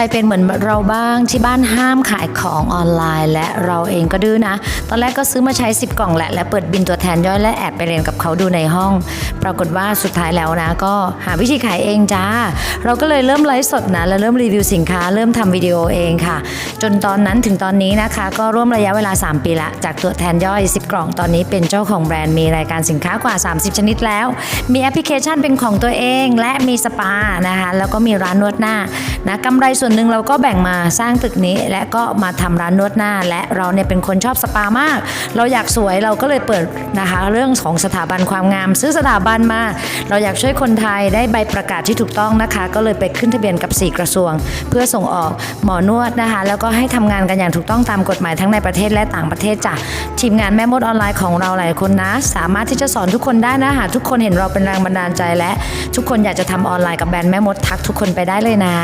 รเป็นเหมือนเราบ้างที่บ้านห้ามขายของออนไลน์ และเราเองก็ดื้อนะ ตอนแรกก็ซื้อมาใช้ 10 กล่องแหละ และเปิดบินตัวแทนย่อยและแอบไปเรียนกับเขาดูในห้อง ปรากฏว่าสุดท้ายแล้วนะ ก็หาวิธีขายเองจ้า เราก็เลยเริ่มไลฟ์สดนะ แล้วเริ่มรีวิวสินค้า เริ่มทำวิดีโอเองค่ะ จนตอนนั้นถึงตอนนี้นะคะ ก็ร่วมระยะเวลา 3 ปีละจากตัวแทนย่อย 10 กล่องตอนนี้เป็นเจ้าของแบรนด์มีรายการสินค้ากว่า 30 ชนิดแล้ว มีแอปพลิเคชันเป็นของตัวเอง และมีสปานะคะแล้วก็มีร้านนวดหน้านะกำไรส่วนหนึ่งเราก็แบ่งมาสร้างตึกนี้ และก็มาทำร้านนวดหน้า และเราเนี่ยเป็นคนชอบสปามาก เราอยากสวยเราก็เลยเปิดนะคะเรื่องของสถาบันความงาม ซื้อสถาบันมา เราอยากช่วยคนไทยได้ใบประกาศที่ถูกต้องนะคะ ก็เลยไปขึ้นทะเบียนกับ 4 กระทรวง เพื่อส่งออกหมอนวดนะคะ แล้วก็ให้ทำงานกันอย่างถูกต้องตามกฎหมายทั้งในประเทศและต่างประเทศจ้ะทีมงานแม่มดออนไลน์ของเราหลายคนนะ สามารถที่จะสอนทุกคนได้นะหาทุกคนเห็นเราเป็นแรงบันดาลใจและ ทุกคนอยากจะทำออนไลน์กับแบรนด์แม่มดทักทุกคนไปได้เลยนะ